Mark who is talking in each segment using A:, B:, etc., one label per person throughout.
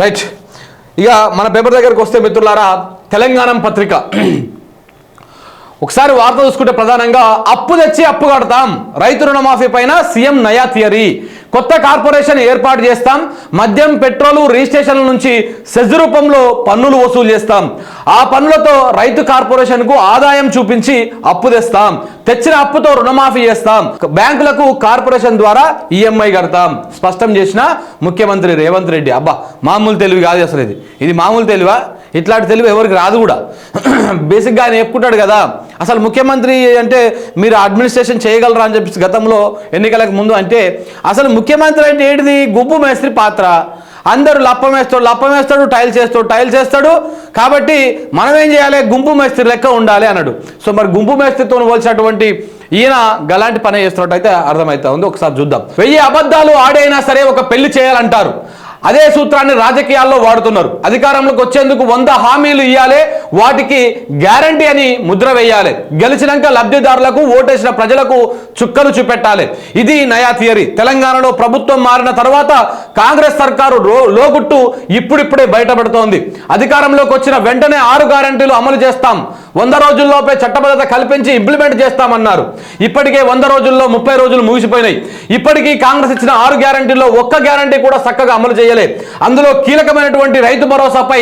A: Right ఇక మన paper దగ్గరికి వస్తే మిత్రులారా తెలంగాణ పత్రిక. ఒకసారి వార్త చూసుకుంటే ప్రధానంగా అప్పు తెచ్చి అప్పు కడతాం. రైతు రుణమాఫీ పైన సీఎం నయా థియరీ. కొత్త కార్పొరేషన్ ఏర్పాటు చేస్తాం. మద్యం పెట్రోలు రిజిస్ట్రేషన్ల నుంచి సెజ్ రూపంలో పన్నులు వసూలు చేస్తాం. ఆ పన్నులతో రైతు కార్పొరేషన్కు ఆదాయం చూపించి అప్పు తెస్తాం. తెచ్చిన అప్పుతో రుణమాఫీ చేస్తాం. బ్యాంకులకు కార్పొరేషన్ ద్వారా ఈఎంఐ కడతాం. స్పష్టం చేసిన ముఖ్యమంత్రి రేవంత్ రెడ్డి. అబ్బా మామూలు తెలివి కాదు అసలు ఇది. ఇది మామూలు తెలివా? ఇట్లాంటి తెలివి ఎవరికి రాదు కూడా. బేసిక్గా ఆయన చెప్పుకుంటాడు కదా అసలు ముఖ్యమంత్రి అంటే మీరు అడ్మినిస్ట్రేషన్ చేయగలరా అని చెప్పి గతంలో ఎన్నికలకు ముందు అంటే అసలు ముఖ్యమంత్రి అంటే ఏంటిది? గుబ్బు మేస్త్రి పాత్ర. అందరూ లప్పం వేస్తాడు లప్పం వేస్తాడు టైల్ చేస్తాడు టైల్ చేస్తాడు. కాబట్టి మనం ఏం చేయాలి? గుంపు మేస్త్రి లెక్క ఉండాలి అన్నాడు. సో మరి గుంపు మేస్త్రితో పోల్చినటువంటి ఈయన గలాంటి పని చేస్తున్నట్టు అయితే అర్థమవుతా ఉంది. ఒకసారి చూద్దాం. వెయ్యి అబద్ధాలు ఆడైనా సరే ఒక పెళ్ళి చేయాలంటారు. అదే సూత్రాన్ని రాజకీయాల్లో వాడుతున్నారు. అధికారంలోకి వచ్చేందుకు వంద హామీలు ఇవ్వాలి వాటికి గ్యారంటీ అని ముద్ర వేయాలి. గెలిచినాక లబ్ధిదారులకు ఓటేసిన ప్రజలకు చుక్కలు చూపెట్టాలి. ఇది నయా థియరీ. తెలంగాణలో ప్రభుత్వం మారిన తర్వాత కాంగ్రెస్ సర్కారు లోగుట్టు ఇప్పుడిప్పుడే బయటపడుతోంది. అధికారంలోకి వచ్చిన వెంటనే ఆరు గ్యారంటీలు అమలు చేస్తాం. వంద రోజుల్లోపే చట్టబద్ధత కల్పించి ఇంప్లిమెంట్ చేస్తామన్నారు. ఇప్పటికే వంద రోజుల్లో ముప్పై రోజులు ముగిసిపోయినాయి. ఇప్పటికీ కాంగ్రెస్ ఇచ్చిన ఆరు గ్యారంటీల్లో ఒక్క గ్యారంటీ కూడా చక్కగా అమలు చేయలే. అందులో కీలకమైనటువంటి రైతు భరోసాపై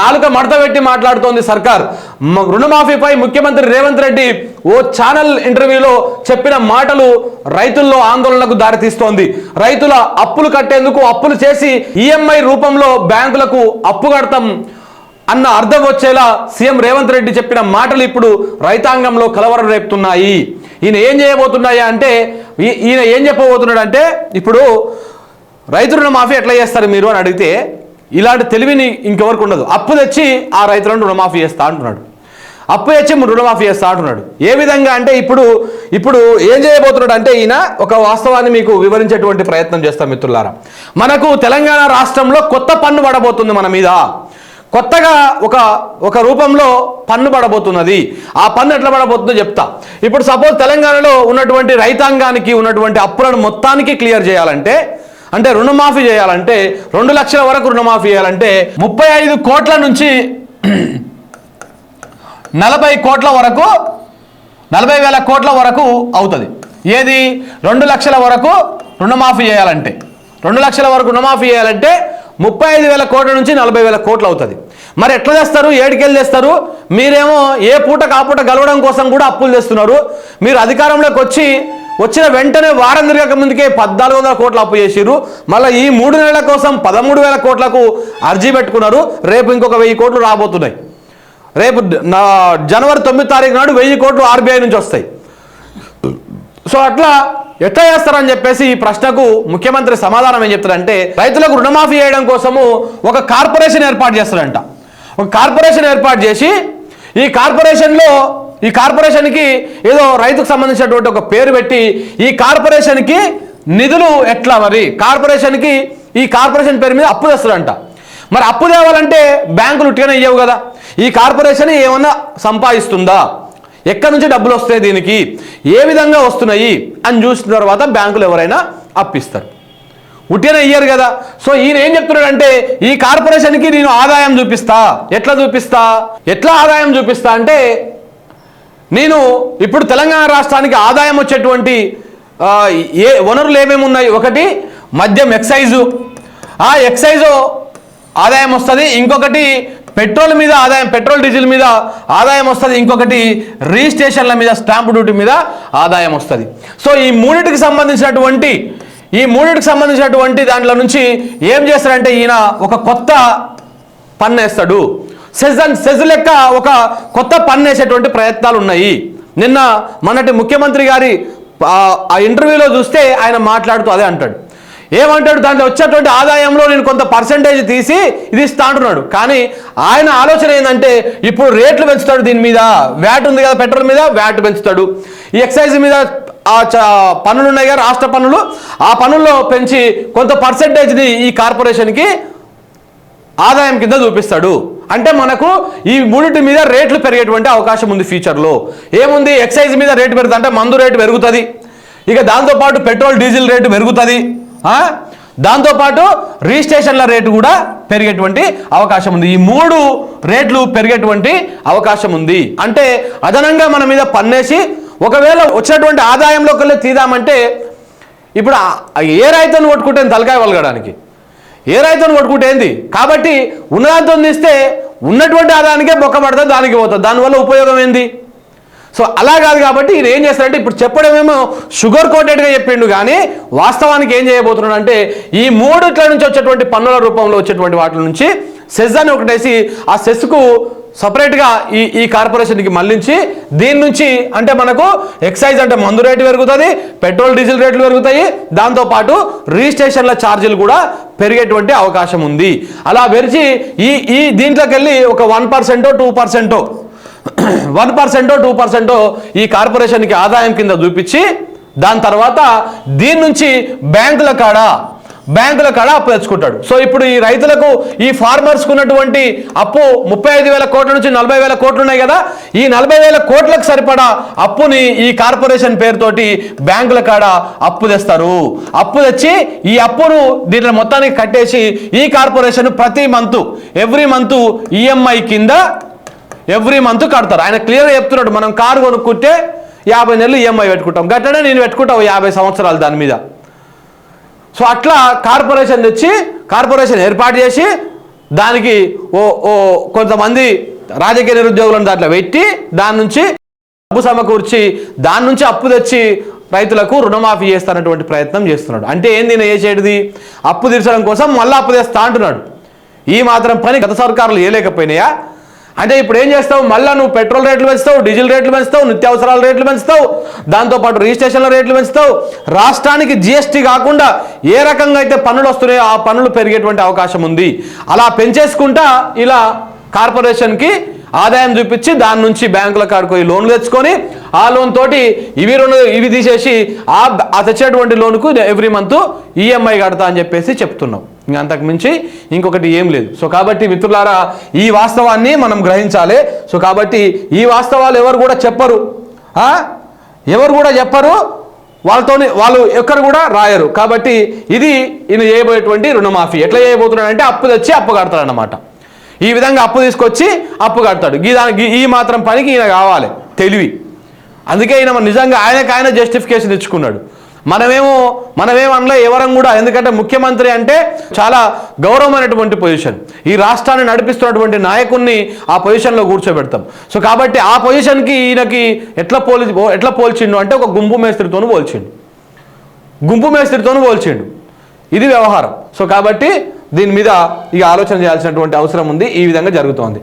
A: నాలుక మడత పెట్టి మాట్లాడుతోంది సర్కార్. రుణమాఫీపై ముఖ్యమంత్రి రేవంత్ రెడ్డి ఓ ఛానల్ ఇంటర్వ్యూలో చెప్పిన మాటలు రైతుల్లో ఆందోళనకు దారితీస్తోంది. రైతుల అప్పులు కట్టేందుకు అప్పులు చేసి ఈఎంఐ రూపంలో బ్యాంకులకు అప్పు కడతాం అన్న అర్థం వచ్చేలా సీఎం రేవంత్ రెడ్డి చెప్పిన మాటలు ఇప్పుడు రైతాంగంలో కలవరం రేపుతున్నాయి. ఈయన ఏం చేయబోతున్నాయా అంటే ఈ- ఈయన ఏం చెప్పబోతున్నాడు అంటే ఇప్పుడు రైతు రుణమాఫీ ఎట్లా చేస్తారు మీరు అని అడిగితే ఇలాంటి తెలివిని ఇంకెవరికి ఉండదు. అప్పు తెచ్చి ఆ రైతులను రుణమాఫీ చేస్తా అంటున్నాడు. అప్పు తెచ్చి రుణమాఫీ చేస్తా అంటున్నాడు. ఏ విధంగా అంటే ఇప్పుడు ఇప్పుడు ఏం చేయబోతున్నాడు అంటే ఈయన ఒక వాస్తవాన్ని మీకు వివరించేటువంటి ప్రయత్నం చేస్తాం మిత్రులారా. మనకు తెలంగాణ రాష్ట్రంలో కొత్త పన్ను పడబోతుంది మన మీద. కొత్తగా ఒక ఒక రూపంలో పన్ను పడబోతున్నది. ఆ పన్ను ఎట్లా పడబోతుందో చెప్తా. ఇప్పుడు సపోజ్ తెలంగాణలో ఉన్నటువంటి రైతాంగానికి ఉన్నటువంటి అప్పులను మొత్తానికి క్లియర్ చేయాలంటే అంటే రుణమాఫీ చేయాలంటే రెండు లక్షల వరకు రుణమాఫీ చేయాలంటే ముప్పై ఐదు కోట్ల నుంచి నలభై కోట్ల వరకు నలభై వేల కోట్ల వరకు అవుతుంది. ఏది? రెండు లక్షల వరకు రుణమాఫీ చేయాలంటే. రెండు లక్షల వరకు రుణమాఫీ చేయాలంటే ముప్పై ఐదు వేల కోట్ల నుంచి నలభై వేల కోట్లు అవుతుంది. మరి ఎట్లా చేస్తారు? ఏడికెళ్ళి చేస్తారు? మీరేమో ఏ పూట కాపూట గలవడం కోసం కూడా అప్పులు చేస్తున్నారు. మీరు అధికారంలోకి వచ్చి వచ్చిన వెంటనే వారం తిరగక ముందుకే పద్నాలుగు వందల కోట్లు అప్పు చేసిరు మళ్ళీ ఈ మూడు నెలల కోసం పదమూడు వేల కోట్లకు అర్జీ పెట్టుకున్నారు. రేపు ఇంకొక వెయ్యి కోట్లు రాబోతున్నాయి. రేపు నా జనవరి తొమ్మిది తారీఖు నాడు వెయ్యి కోట్లు ఆర్బీఐ నుంచి వస్తాయి. సో అట్లా ఎట్లా చేస్తారని చెప్పేసి ఈ ప్రశ్నకు ముఖ్యమంత్రి సమాధానం ఏం చెప్తారంటే రైతులకు రుణమాఫీ చేయడం కోసము ఒక కార్పొరేషన్ ఏర్పాటు చేస్తారంట ఒక కార్పొరేషన్ ఏర్పాటు చేసి ఈ కార్పొరేషన్లో ఈ కార్పొరేషన్కి ఏదో రైతుకు సంబంధించినటువంటి ఒక పేరు పెట్టి ఈ కార్పొరేషన్కి నిధులు ఎట్లా మరి? కార్పొరేషన్కి ఈ కార్పొరేషన్ పేరు మీద అప్పు తెస్తారంట మరి అప్పు తేవాలంటే బ్యాంకులు ఉట్టిగానే ఇవ్వవు కదా. ఈ కార్పొరేషన్ ఏమన్నా సంపాదిస్తుందా? ఎక్కడి నుంచి డబ్బులు వస్తాయి దీనికి? ఏ విధంగా వస్తున్నాయి? అని చూసిన తర్వాత బ్యాంకులు ఎవరైనా అప్పిస్తారు. ఉట్టిన ఇయ్యరు కదా. సో ఈయన ఏం చెప్తున్నాడంటే ఈ కార్పొరేషన్కి నేను ఆదాయం చూపిస్తా. ఎట్లా చూపిస్తా? ఎట్లా ఆదాయం చూపిస్తా అంటే నేను ఇప్పుడు తెలంగాణ రాష్ట్రానికి ఆదాయం వచ్చేటువంటి ఏ వనరులు ఏమేమి ఉన్నాయి? ఒకటి మద్యం ఎక్సైజు. ఆ ఎక్సైజు ఆదాయం వస్తుంది. ఇంకొకటి పెట్రోల్ మీద ఆదాయం పెట్రోల్ డీజిల్ మీద ఆదాయం వస్తుంది. ఇంకొకటి రిజిస్ట్రేషన్ల మీద స్టాంప్ డ్యూటీ మీద ఆదాయం వస్తుంది. సో ఈ మూడింటికి సంబంధించినటువంటి ఈ మూడింటికి సంబంధించినటువంటి దాంట్లో నుంచి ఏం చేస్తారంటే ఈయన ఒక కొత్త పన్ను వేస్తాడు. సెజ్ సెజ్ లెక్క ఒక కొత్త పన్ను వేసేటువంటి ప్రయత్నాలు ఉన్నాయి. నిన్న మొన్నటి ముఖ్యమంత్రి గారి ఆ ఇంటర్వ్యూలో చూస్తే ఆయన మాట్లాడుతూ అదే అంటాడు. ఏమంటాడు? దాంట్లో వచ్చేటువంటి ఆదాయంలో నేను కొంత పర్సంటేజ్ తీసి ఇది ఇస్తా అంటున్నాడు. కానీ ఆయన ఆలోచన ఏంటంటే ఇప్పుడు రేట్లు పెంచుతాడు దీని మీద వ్యాట్ ఉంది కదా పెట్రోల్ మీద వ్యాట్ పెంచుతాడు. ఈ ఎక్సైజ్ మీద ఆ చ పన్నులు ఉన్నాయి కదా రాష్ట్ర పన్నులు ఆ పన్నుల్లో పెంచి కొంత పర్సంటేజ్ని ఈ కార్పొరేషన్కి ఆదాయం కింద చూపిస్తాడు. అంటే మనకు ఈ మూడింటి మీద రేట్లు పెరిగేటువంటి అవకాశం ఉంది ఫ్యూచర్లో ఏముంది? ఎక్సైజ్ మీద రేటు పెరుగుతుంది అంటే మందు రేటు పెరుగుతుంది. ఇక దాంతోపాటు పెట్రోల్ డీజిల్ రేటు పెరుగుతుంది. దాంతోపాటు రిజిస్ట్రేషన్ల రేటు కూడా పెరిగేటువంటి అవకాశం ఉంది. ఈ మూడు రేట్లు పెరిగేటువంటి అవకాశం ఉంది. అంటే అదనంగా మన మీద పన్నేసి ఒకవేళ వచ్చినటువంటి ఆదాయంలోకి వెళ్ళి తీదామంటే ఇప్పుడు ఏ రైతును కొట్టుకుంటే తలకాయ వలగడానికి? ఏ రైతును కొట్టుకుంటే ఏంది? కాబట్టి ఉన్నదాంతో తీస్తే ఉన్నటువంటి ఆదాయానికే బొక్క పడుతుంది దానికి పోతుంది. దానివల్ల ఉపయోగం ఏంది? సో అలా కాదు కాబట్టి ఈయన ఏం చేస్తారంటే ఇప్పుడు చెప్పడమేమో షుగర్ కోటెడ్గా చెప్పిండు కానీ వాస్తవానికి ఏం చేయబోతున్నాడు అంటే ఈ మూడిట్ల నుంచి వచ్చేటువంటి పన్నుల రూపంలో వచ్చేటువంటి వాటి నుంచి సెస్ అని ఒకటేసి ఆ సెస్కు సపరేట్గా ఈ ఈ కార్పొరేషన్కి మళ్ళించి దీని నుంచి అంటే మనకు ఎక్సైజ్ అంటే మందు రేటు పెరుగుతుంది పెట్రోల్ డీజిల్ రేట్లు పెరుగుతాయి దాంతోపాటు రిజిస్ట్రేషన్ల ఛార్జీలు కూడా పెరిగేటువంటి అవకాశం ఉంది. అలా పెరిచి ఈ ఈ దీంట్లోకి వెళ్ళి ఒక వన్ పర్సెంటో టూ పర్సెంటో వన్ పర్సెంటో టూ పర్సెంటో ఈ కార్పొరేషన్కి ఆదాయం కింద చూపించి దాని తర్వాత దీని నుంచి బ్యాంకుల కాడ బ్యాంకుల కాడ అప్పు తెచ్చుకుంటాడు. సో ఇప్పుడు ఈ రైతులకు ఈ ఫార్మర్స్కు ఉన్నటువంటి అప్పు ముప్పై ఐదు వేల కోట్ల నుంచి నలభై వేల కోట్లు ఉన్నాయి కదా ఈ నలభై వేల కోట్లకు సరిపడా అప్పుని ఈ కార్పొరేషన్ పేరుతోటి బ్యాంకుల కాడ అప్పు తెస్తారు. అప్పు తెచ్చి ఈ అప్పును దీంట్లో మొత్తానికి కట్టేసి ఈ కార్పొరేషన్ ప్రతి మంత్ ఎవ్రీ మంత్ ఈఎంఐ కింద ఎవ్రీ మంత్ కడతారు. ఆయన క్లియర్గా చెప్తున్నాడు మనం కారు కొనుక్కుంటే యాభై నెలలు ఈఎంఐ పెట్టుకుంటాం. గట్టనే నేను పెట్టుకుంటావు యాభై సంవత్సరాలు దాని మీద. సో అట్లా కార్పొరేషన్ తెచ్చి కార్పొరేషన్ ఏర్పాటు చేసి దానికి ఓ ఓ కొంతమంది రాజకీయ నిరుద్యోగులను దాంట్లో పెట్టి దాని నుంచి డబ్బు సమకూర్చి దాని నుంచి అప్పు తెచ్చి రైతులకు రుణమాఫీ చేస్తానటువంటి ప్రయత్నం చేస్తున్నాడు. అంటే ఏంది ఈయన చేసేటిది? అప్పు తీర్చడం కోసం మళ్ళీ అప్పు తెస్తా అంటున్నాడు. ఈ మాత్రం పని గత సర్కారులు చేయలేకపోయినాయా? అంటే ఇప్పుడు ఏం చేస్తావు? మళ్ళీ నువ్వు పెట్రోల్ రేట్లు పెంచుతావు డీజిల్ రేట్లు పెంచుతావు నిత్యావసరాల రేట్లు పెంచుతావు. దాంతోపాటు రిజిస్ట్రేషన్ల రేట్లు పెంచుతావు. రాష్ట్రానికి జిఎస్టీ కాకుండా ఏ రకంగా అయితే పన్నులు వస్తున్నాయో ఆ పన్నులు పెరిగేటువంటి అవకాశం ఉంది. అలా పెంచేసుకుంటా ఇలా కార్పొరేషన్కి ఆదాయం చూపించి దాని నుంచి బ్యాంకుల కాడికి పోయి లోన్లు తెచ్చుకొని ఆ లోన్ తోటి ఇవి రెండు ఇవి తీసేసి ఆ ఆ తెచ్చేటువంటి లోన్కు ఎవ్రీ మంత్ ఈఎంఐ కడతా అని చెప్పేసి చెప్తున్నాం. ఇంకా అంతకు మించి ఇంకొకటి ఏం లేదు. సో కాబట్టి మిత్రులారా ఈ వాస్తవాన్ని మనం గ్రహించాలి. సో కాబట్టి ఈ వాస్తవాలు ఎవరు కూడా చెప్పరు. ఎవరు కూడా చెప్పరు. వాళ్ళతోని వాళ్ళు ఎక్కడ కూడా రాయరు. కాబట్టి ఇది ఈయన చేయబోయేటువంటి రుణమాఫీ. ఎట్లా చేయబోతున్నాడంటే అప్పు తెచ్చి అప్పు కడతాడనమాట ఈ విధంగా అప్పు తీసుకొచ్చి అప్పు కడతాడు. ఈ ఈ మాత్రం పనికి ఈయన కావాలి. తెలివి. అందుకే ఈయన నిజంగా ఆయనకు ఆయన జస్టిఫికేషన్ ఇచ్చుకున్నాడు మనమేమో మనమేమనలే ఎవరం కూడా. ఎందుకంటే ముఖ్యమంత్రి అంటే చాలా గౌరవమైనటువంటి పొజిషన్ ఈ రాష్ట్రాన్ని నడిపిస్తున్నటువంటి నాయకుడిని ఆ పొజిషన్లో కూర్చోబెడతాం. సో కాబట్టి ఆ పొజిషన్కి ఈయనకి ఎట్లా పోలి ఎట్లా పోల్చిండు అంటే ఒక గుంపు మేస్త్రితో పోల్చిండు. గుంపు మేస్త్రితో పోల్చిండు. ఇది వ్యవహారం. సో కాబట్టి దీని మీద ఇక ఆలోచన చేయాల్సినటువంటి అవసరం ఉంది. ఈ విధంగా జరుగుతోంది.